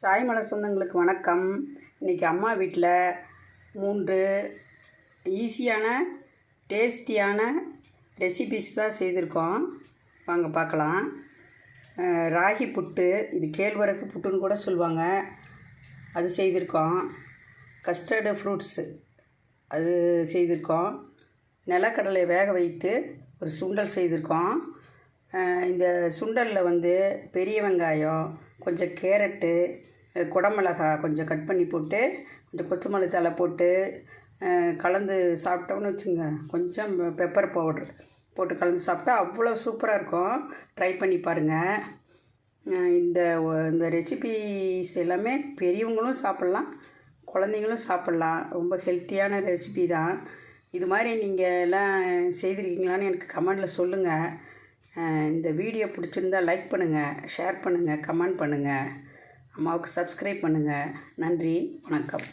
சாய்மலை சொந்தங்களுக்கு வணக்கம். இன்றைக்கி அம்மா வீட்டில் மூன்று ஈஸியான டேஸ்டியான ரெசிபிஸ் தான் செய்திருக்கோம். வாங்க பார்க்கலாம். ராகி புட்டு இது கேழ்வரகு புட்டுன்னு கூட சொல்லுவாங்க. அது செய்திருக்கோம். கஸ்டர்டு ஃப்ரூட்ஸு அது செய்திருக்கோம். நிலக்கடலை வேக வைத்து ஒரு சுண்டல் செய்திருக்கோம். இந்த சுண்டலில் வந்து பெரிய வெங்காயம் கொஞ்சம் கேரட்டு குடமிளகா கொஞ்சம் கட் பண்ணி போட்டு கொஞ்சம் கொத்தமல்லி தழை போட்டு கலந்து சாப்பிட்டோம்னு வச்சுங்க. கொஞ்சம் பெப்பர் பவுட்ரு போட்டு கலந்து சாப்பிட்டா அவ்வளோ சூப்பராக இருக்கும். ட்ரை பண்ணி பாருங்கள் இந்த இந்த ரெசிபிஸ் எல்லாமே பெரியவங்களும் சாப்பிட்லாம் குழந்தைங்களும் சாப்பிட்லாம். ரொம்ப ஹெல்த்தியான ரெசிபி தான். இது மாதிரி நீங்கள் எல்லாம் செய்திருக்கீங்களான்னு எனக்கு கமெண்டில் சொல்லுங்கள் இந்த வீடியோ பிடிச்சிருந்தா லைக் பண்ணுங்கள் ஷேர் பண்ணுங்கள் கமெண்ட் பண்ணுங்கள் அம்மாவுக்கு சப்ஸ்கிரைப் பண்ணுங்கள் நன்றி. வணக்கம்.